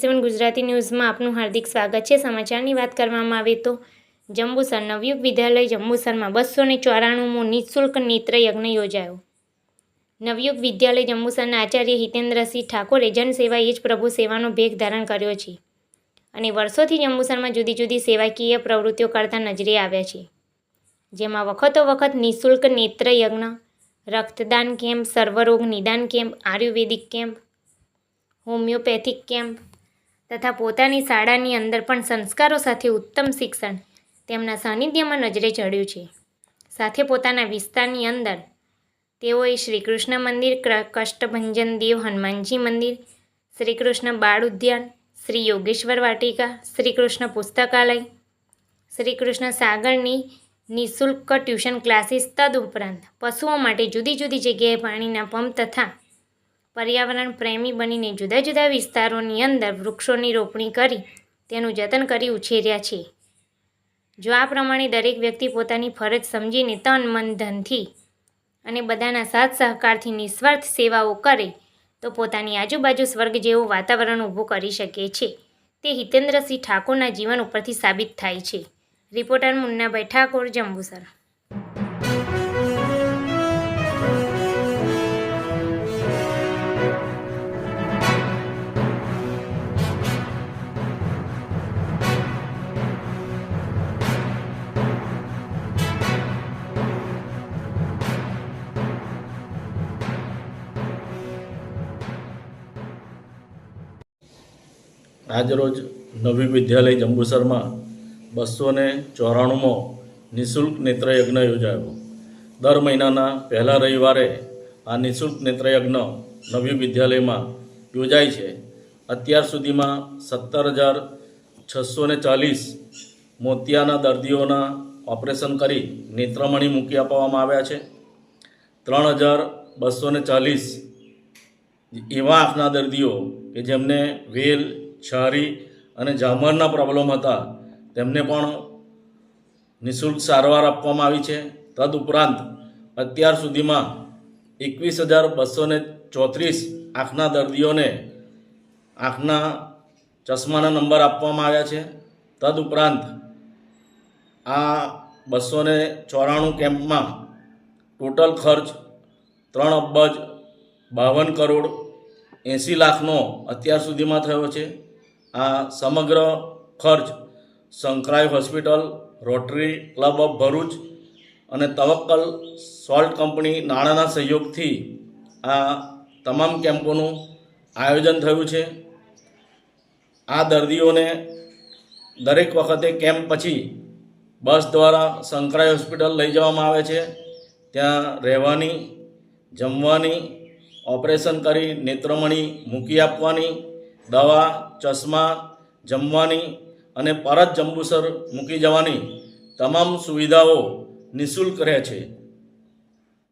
સેવન ગુજરાતી ન્યૂઝમાં આપનું હાર્દિક સ્વાગત છે. સમાચારની વાત કરવામાં આવે તો જંબુસર નવયુગ વિદ્યાલય જંબુસરમાં બસો ને ચોરાણુંમો નિઃશુલ્ક નેત્રયજ્ઞ યોજાયો. નવયુગ વિદ્યાલય જંબુસરના આચાર્ય હિતેન્દ્રસિંહ ઠાકોરે જનસેવા એ જ પ્રભુ સેવાનો ભેગ ધારણ કર્યો છે અને વર્ષોથી જંબુસરમાં જુદી જુદી સેવાકીય પ્રવૃત્તિઓ કરતા નજરે આવ્યા છે. જેમાં વખતો વખત નિઃશુલ્ક નેત્રયજ્ઞ રક્તદાન કેમ્પ, સર્વરોગ નિદાન કેમ્પ, આયુર્વેદિક કેમ્પ, હોમિયોપેથિક કેમ્પ તથા પોતાની શાળાની અંદર પણ સંસ્કારો સાથે ઉત્તમ શિક્ષણ તેમના સાનિધ્યમાં નજરે ચડ્યું છે. સાથે પોતાના વિસ્તારની અંદર તેઓએ શ્રી કૃષ્ણ મંદિર કષ્ટભંજન દેવ હનુમાનજી મંદિર શ્રી કૃષ્ણ બાળ ઉદ્યાન, શ્રી યોગેશ્વર વાટિકા શ્રી કૃષ્ણ પુસ્તકાલય શ્રી કૃષ્ણ સાગરની નિઃશુલ્ક ટ્યુશન ક્લાસીસ તદ ઉપરાંત પશુઓ માટે જુદી જુદી જગ્યાએ પાણીના પંપ તથા પર્યાવરણ પ્રેમી બનીને જુદા જુદા વિસ્તારોની અંદર વૃક્ષોની રોપણી કરી તેનું જતન કરી ઉછેર્યા છે. જો આ પ્રમાણે દરેક વ્યક્તિ પોતાની ફરજ સમજીને તન, મન, ધનથી અને બધાના સાથ સહકારથી નિસ્વાર્થ સેવાઓ કરે, તો પોતાની આજુબાજુ સ્વર્ગ જેવું વાતાવરણ ઊભું કરી શકે છે. તે હિતેન્દ્રસિંહ ઠાકોરના જીવન ઉપરથી સાબિત થાય છે. રિપોર્ટર મુન્નાભાઈ ઠાકોર, જંબુસર. આજરોજ નવી વિદ્યાલય જંબુસરમાં બસો ને ચોરાણુંમો નિઃશુલ્ક નેત્રયજ્ઞ યોજાયો. દર મહિનાના પહેલા રવિવારે આ નિઃશુલ્ક નેત્રયજ્ઞ નવી વિદ્યાલયમાં યોજાય છે. અત્યાર સુધીમાં સત્તર હજાર છસો ને ચાલીસ મોતિયાના દર્દીઓના ઓપરેશન કરી નેત્રમણી મૂકી આપવામાં આવ્યા છે. ત્રણ હજાર બસો ચાલીસ એવા આંખના દર્દીઓ કે જેમને વેલ છારી અને જામરના પ્રોબ્લેમ હતા. તેમને પણ નિઃશુલ્ક સારવાર આપવામાં આવી છે. તદુપરાંત અત્યાર સુધીમાં એકવીસ હજાર બસો ચોત્રીસ આંખના દર્દીઓને આંખના ચશ્માના નંબર આપવામાં આવ્યા છે. તદુપરાંત આ બસો ચોરાણું કેમ્પમાં ટોટલ ખર્ચ ત્રણ અબજ બાવન કરોડ એંસી લાખનો અત્યાર સુધીમાં થયો છે. આ સમગ્ર ખર્ચ સંકરાઈ hospital, Rotary Club of Bharuch અને તવક્કલ સોલ્ટ કંપની નાણાંના સહયોગથી આ તમામ કેમ્પોનું આયોજન થયું છે. આ દર્દીઓને દરેક વખતે કેમ્પ પછી બસ દ્વારા સંકરાઈ હોસ્પિટલ લઈ જવામાં આવે છે. ત્યાં રહેવાની, જમવાની, ઓપરેશન કરી નેત્રમણી મૂકી આપવાની દવા ચશ્મા જમવાની અને પરત જંબુસર મૂકી જવાની તમામ સુવિધાઓ નિઃશુલ્ક રહે છે.